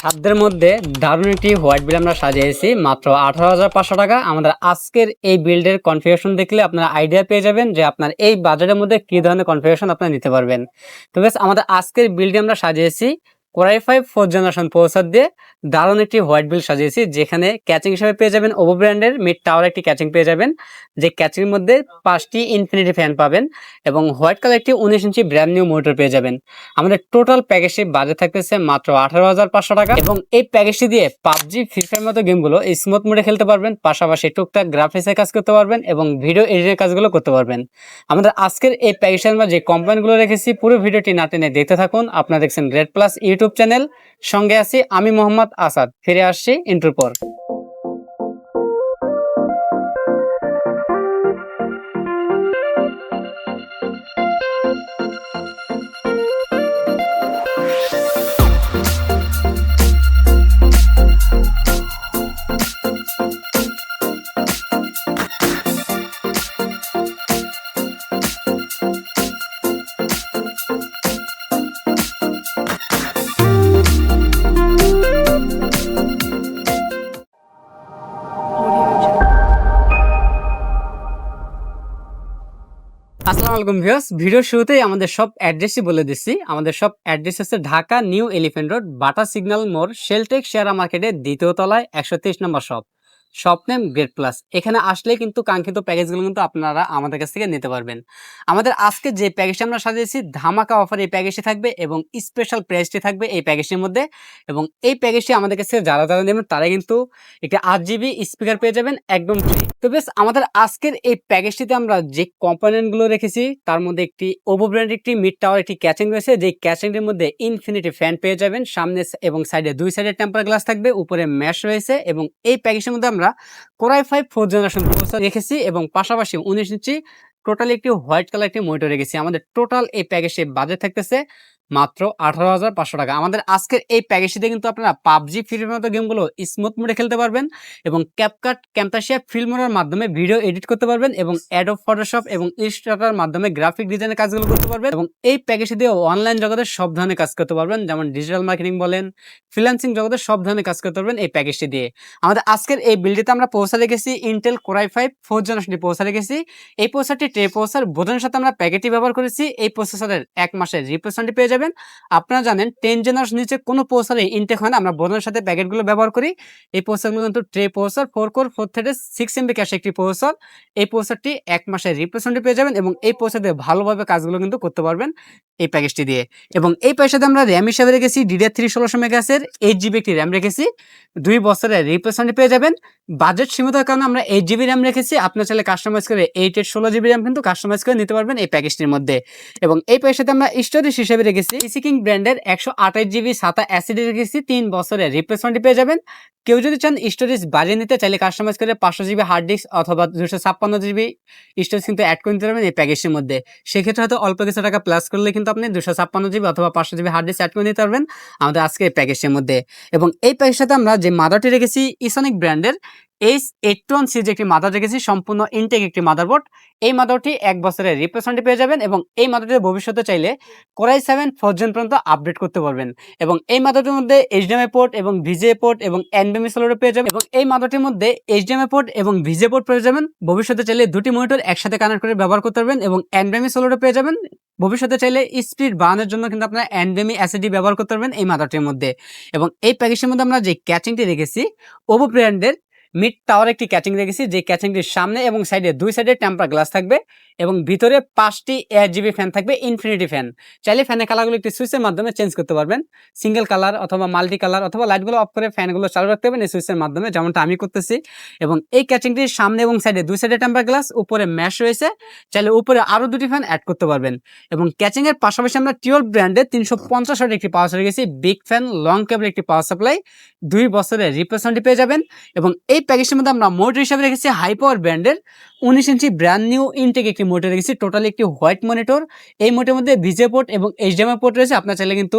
সাধ্যের মধ্যে দারুণ একটি হোয়াইট বিল আমরা সাজিয়েছি, মাত্র আঠারো হাজার পাঁচশো টাকা। আমাদের আজকের এই বিল্ডের কনফিগারেশন দেখলে আপনারা আইডিয়া পেয়ে যাবেন যে আপনার এই বাজারের মধ্যে কি ধরনের কনফিগারেশন আপনারা নিতে পারবেন। তো বেশ, আমাদের আজকের বিলটি আমরা সাজিয়েছি core i five four generation processor দিয়ে দারুণ একটি হোয়াইট বিল সাজিয়েছি, যেখানে ক্যাচিং হিসেবে পেয়ে যাবেন ওভো ব্র্যান্ডের মিড টাওয়ার একটি ক্যাচিং পেয়ে যাবেন, যে ক্যাচিংয়ের মধ্যে পাঁচটি ইনফিনিটি ফ্যান পাবেন এবং হোয়াইট কালার একটি উনিশ ইঞ্চি ব্র্যান্ড নিউ মোটর পেয়ে যাবেন। আমাদের টোটাল প্যাকেজটি বাজেট থাকতেছে মাত্র আঠারো হাজার পাঁচশো টাকা এবং এই প্যাকেজটি দিয়ে পাবজি ফ্রি ফায়ার মতো গেমগুলো স্মুথ মোডে খেলতে পারবেন, পাশাপাশি টুকটাক গ্রাফিক্সের কাজ করতে পারবেন এবং ভিডিও এডিটের কাজগুলো করতে পারবেন। আমাদের আজকের এই প্যাকেজে আমরা যে কোম্পানিগুলো রেখেছি, পুরো ভিডিওটি না টেনে দেখতে থাকুন, আপনারা দেখছেন গ্রেট প্লাস ইউটিউব চ্যানেল। সঙ্গে আছি আমি মোহাম্মদ আসাদ। ফিরে আসছি ইন্টুর আলাইকুম ভিউস ভিডিওর শুরুতেই আমাদের সব অ্যাড্রেসই বলে দিচ্ছি। আমাদের সব অ্যাড্রেস হচ্ছে Dhaka new elephant road, Bata signal মোড়, শেলটেক, শেয়ার মার্কেটের দ্বিতীয় তলায় একশো তেইশ নম্বর shop. Shop name great plus এখানে আসলে কিন্তু কাঙ্ক্ষিত প্যাকেজগুলো কিন্তু আপনারা আমাদের কাছ থেকে নিতে পারবেন। আমাদের আজকে যে প্যাকেজটা আমরা সাজিয়েছি, ধামাকা অফার এই প্যাকেজটি থাকবে এবং স্পেশাল প্রাইসটি থাকবে এই প্যাকেজটির মধ্যে। এবং এই প্যাকেজটি আমাদের কাছে যারা যারা নেবেন তারা কিন্তু একটি আট জিবি স্পিকার পেয়ে যাবেন একদম ফ্রি তো বেশ, আমাদের আজকের এই প্যাকেজটিতে আমরা যে কম্পোনেন্টগুলো রেখেছি, তার মধ্যে একটি ওভো ব্র্যান্ড একটি মিড টাওয়ার একটি ক্যাচিং রয়েছে। যে ক্যাচিংটির মধ্যে ইনফিনিটি ফ্যান পেয়ে যাবেন। সামনে এবং সাইডে দুই সাইডে টেম্পার গ্লাস থাকবে, উপরে ম্যাশ রয়েছে এবং এই প্যাকেজের মধ্যে আমরা core i five four generation processor রেখেছি এবং পাশাপাশি উনিশ ইঞ্চি টোটালি একটি হোয়াইট কালার একটি মনিটর রেখেছি। আমাদের টোটাল এই প্যাকেজে বাজেট থাকতেছে মাত্র আঠারো হাজার পাঁচশো টাকা। আমাদের আজকের এই প্যাকেজটিতে কিন্তু আপনারা পাবজি ফ্রি মতো গেমগুলো স্মুথ মোডে খেলতে পারবেন এবং ক্যাপকাট ক্যাম্পাসিয়া ফিল্মোনার মাধ্যমে ভিডিও এডিট করতে পারবেন এবং অ্যাডো ফটোশপ এবং ইনস্টাটার মাধ্যমে গ্রাফিক ডিজাইনের কাজগুলো করতে পারবেন এবং এই প্যাকেজটি দিয়ে অনলাইন জগতের সব ধরনের কাজ করতে পারবেন। যেমন ডিজিটাল মার্কেটিং বলেন ফ্রিল্যান্সিং জগতের সব ধরনের কাজ করতে পারবেন এই প্যাকেজটি দিয়ে। আমাদের আজকের এই বিলটিতে আমরা পৌঁছা রেখেছি Intel core i five four জেনারেশনটি পৌঁছা রেখেছি এই প্রসেসরটি ট্রে প্রসেসর বোধনের সাথে আমরা প্যাকেটটি ব্যবহার করেছি। এই প্রসেসরের এক মাসের রিপ্লেসমেন্টটি পেয়ে যাবেন। আপনারা জানেন টেন জেনারেশন নিচে কোনো প্রসেসরে ইনটেক হয় না। আমরা বোধনের সাথে প্যাকেটগুলো ব্যবহার করি। এই প্রসেসরগুলো কিন্তু tray processor four core four থ্রেডের সিক্স এমবি ক্যাশ একটি প্রসেসর এই প্রসেসরটি এক মাসের রিপ্লেসমেন্টটি পেয়ে যাবেন এবং এই প্রসেসর দিয়ে ভালোভাবে কাজগুলো কিন্তু করতে পারবেন এই প্যাকেজটি দিয়ে। এবং এই পয়সাতে আমরা র্যাম হিসাবে রেখেছি ডিডিআর থ্রি ষোলোশো মেগাসের এইট জিবি একটি র্যাম রেখেছি। দুই বছরের রিপ্লেসমেন্ট পেয়ে যাবেন। বাজেট সীমিত কারণে আমরা এইট জিবি র্যাম রেখেছি। আপনার চাইলে কাস্টমাইজ করে এইট এইট ষোলো জিবি র্যাম কিন্তু কাস্টমাইজ করে নিতে পারবেন এই প্যাকেজটির মধ্যে। এবং এই পয়সাতে আমরা স্টোরেজ হিসেবে রেখেছি সিকিং ব্র্যান্ডের একশো আঠাশ জিবি সাতা অ্যাসিডি রেখেছি তিন বছরের রিপ্লেসমেন্ট পেয়ে যাবেন। কেউ যদি চান স্টোরেজ বাড়িয়ে নিতে, চাইলে কাস্টমাইজ করে পাঁচশো জিবি হার্ড ডিস্ক অথবা দুশো ছাপ্পান্ন জিবি স্টোরেজ কিন্তু অ্যাড করে নিতে পারবেন এই প্যাকেজের মধ্যে। সেক্ষেত্রে হয়তো অল্প কিছু টাকা প্লাস করলে কিন্তু আপনি দুশো ছাপ্পান্ন জিবি অথবা পাঁচশো জিবি হার্ড ডিস্ক অ্যাড করে নিতে পারবেন আমাদের আজকে এই প্যাকেজের মধ্যে। এবং এই প্যাকেজের সাথে আমরা যে মাদারটি রেখেছি ইসনিক ব্র্যান্ডের এইচ এইট টু ওয়ান সিজ একটি মাদার রেখেছি সম্পূর্ণ ইনটেক একটি মাদারবোর্ড এই মাদারটি এক বছরের রিপ্লেসমেন্টে পেয়ে যাবেন এবং এই মাদারটি ভবিষ্যতে চাইলে core i seven four gen পর্যন্ত আপডেট করতে পারবেন। এবং এই মাদারটির মধ্যে এইচডিএমআই পোর্ট এবং ভিজে পোর্ট এবং এনবিএমই সোলারও পেয়ে যাবেন। এবং এই মাদারটির মধ্যে এইচডিএমআই পোর্ট এবং ভিজে পোর্ট পেয়ে যাবেন। ভবিষ্যতে চাইলে দুটি মনিটর একসাথে কানেক্ট করে ব্যবহার করতে পারবেন এবং এনবিএমই সোলারও পেয়ে যাবেন। ভবিষ্যতে চাইলে স্পিড বাড়ানোর জন্য কিন্তু আপনারা এনবিএমই অ্যাসিডি ব্যবহার করতে পারবেন এই মাদারটির মধ্যে। এবং এই প্যাকেজের মধ্যে আমরা যে ক্যাচিংটি রেখেছি ওভো ব্র্যান্ডের মিড টাওয়ার একটি ক্যাচিং রেখেছি যে ক্যাচিংটির সামনে এবং সাইডে দুই সাইডে টেম্পার গ্লাস থাকবে এবং ভিতরে পাঁচটি এয়ার জিবি ফ্যান থাকবে ইনফিনিটি ফ্যান চাইলে ফ্যানের কালারগুলো একটি সুইচের মাধ্যমে চেঞ্জ করতে পারবেন। সিঙ্গেল কালার অথবা মাল্টি কালার অথবা লাইটগুলো অফ করে ফ্যানগুলো চালু রাখতে পারবেন এই সুইচের মাধ্যমে, যেমনটা আমি করতেছি। এবং এই ক্যাচিংটির সামনে এবং সাইডে দুই সাইডে টেম্পার গ্লাস উপরে ম্যাশ রয়েছে। চাইলে উপরে আরও দুটি ফ্যান অ্যাড করতে পারবেন। এবং ক্যাচিংয়ের পাশাপাশি আমরা টিওল ব্র্যান্ডের তিনশো পঞ্চাশ একটি পাওয়ার রেখেছি বিগ ফ্যান লং কেবল একটি পাওয়ার সাপ্লাই দুই বছরের রিপ্লেসমেন্টটি পেয়ে যাবেন। এবং এই এই প্যাকেজের মধ্যে আমরা মোটর হিসাবে রেখেছি হাই পাওয়ার ব্র্যান্ডের উনিশ ইঞ্চি ব্র্যান্ড নিউ ইনটেক একটি মোটর রেখেছি টোটালি একটি হোয়াইট মনিটর এই মোটের মধ্যে ভিজে পোর্ট এবং এইচডিএমআই পোর্ট রয়েছে, আপনার চাইলে কিন্তু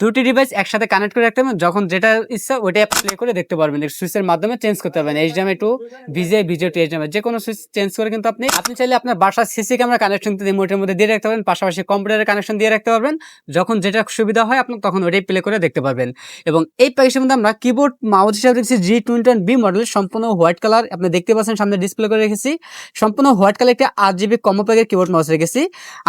দুটি ডিভাইস একসাথে কানেক্ট করে রাখতে পারবেন। যখন যেটা ইচ্ছা ওইটাই প্লে করে দেখতে পারবেন। সুইচের মাধ্যমে চেঞ্জ করতে পারবেন। এইচডিএমআই টু ভিজে ভিজে টু এইচডিএমআই যে কোনো সুইচ চেঞ্জ করে কিন্তু আপনি আপনি চাইলে আপনার বাসার সিসি ক্যামেরা কানেকশন এই মোটের মধ্যে দিয়ে রাখতে পারবেন। পাশাপাশি কম্পিউটারের কানেকশন দিয়ে রাখতে পারবেন। যখন যেটা সুবিধা হয়, আপনি তখন ওইটাই প্লে করে দেখতে পারবেন। এবং এই প্যাকেজের মধ্যে আমরা কিবোর্ড মাউস হিসাবে রেখেছি জি টোয়েন্টি বি মডেল সম্পূর্ণ হোয়াইট কালার, আপনি দেখতে পাচ্ছেন সামনে ডিসপ্লে করে রেখেছি। সম্পূর্ণ হোয়াইট কালার একটি আট জিবি কম্বো প্যাকের কিবোর্ড মাউস রেখেছি।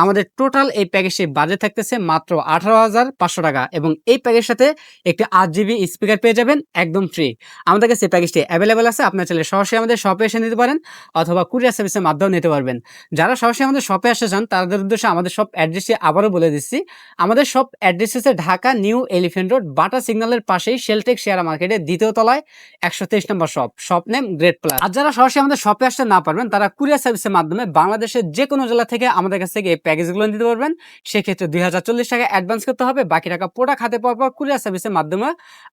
আমাদের টোটাল এই প্যাকেজটির বাজেট থাকতেছে মাত্র আঠারো হাজার পাঁচশো টাকা এবং এই প্যাকেজের সাথে একটি আট জিবি স্পিকার পেয়ে যাবেন একদম ফ্রি আমাদের কাছে প্যাকেজটি অ্যাভেলেবেল আছে, আপনার চাইলে সরাসরি আমাদের শপে এসে নিতে পারেন অথবা কুরিয়ার সার্ভিসের মাধ্যমে নিতে পারবেন। যারা সরাসরি আমাদের শপে আসতে চান, তাদের উদ্দেশ্যে আমাদের সব অ্যাড্রেসটি আবারও বলে দিচ্ছি। আমাদের সব অ্যাড্রেস হচ্ছে Dhaka new elephant road, Bata সিগন্যালের পাশেই শেলটেক শেয়ার মার্কেটের দ্বিতীয় তলায় একশো তেইশ নম্বর shop shop name great plus আর যারা সরাসরি আমাদের শপে আসতে না পারবেন, তারা কুরিয়ার সার্ভিসের মাধ্যমে বাংলাদেশের যে কোনো জেলা থেকে আমাদের কাছ থেকে এই প্যাকেজগুলো নিতে পারবেন। সেক্ষেত্রে দুই হাজার চল্লিশ টাকা অ্যাডভান্স করতে হবে, বাকি টাকা প্রোডাক্ট হাতে পাওয়ার পর কুরিয়ার সার্ভিসের মাধ্যমে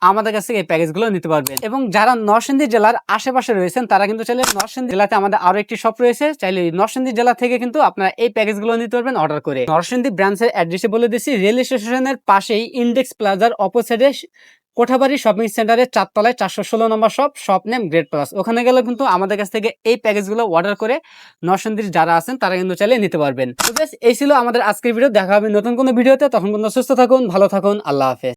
আমাদের কাছ থেকে এই প্যাকেজগুলো নিতে পারবেন। এবং যারা নরসিংদী জেলার আশেপাশে রয়েছেন, তারা কিন্তু চাইলে নরসিংদী জেলাতে আমাদের আরও একটি শপ রয়েছে। চাইলে নরসিংদী জেলা থেকে কিন্তু আপনারা এই প্যাকেজগুলো নিতে পারবেন অর্ডার করে। নরসিংদী ব্রাঞ্চের অ্যাড্রেসে বলে দিচ্ছি রেল স্টেশনের পাশেই ইন্ডেক্স প্লাজার অপোসাইডে কোঠাবাড়ি শপিং সেন্টারের চারতলায় চারশো ষোলো নম্বর shop shop name great plus ওখানে গেলে কিন্তু আমাদের কাছ থেকে এই প্যাকেজগুলো অর্ডার করে নরসন্দির যারা আছেন, তারা কিন্তু চাইলে নিতে পারবেন। তো বেশ, এই ছিল আমাদের আজকের ভিডিও দেখা হবে নতুন কোনো ভিডিওতে তখন কিন্তু সুস্থ থাকুন, ভালো থাকুন। আল্লাহ হাফেজ।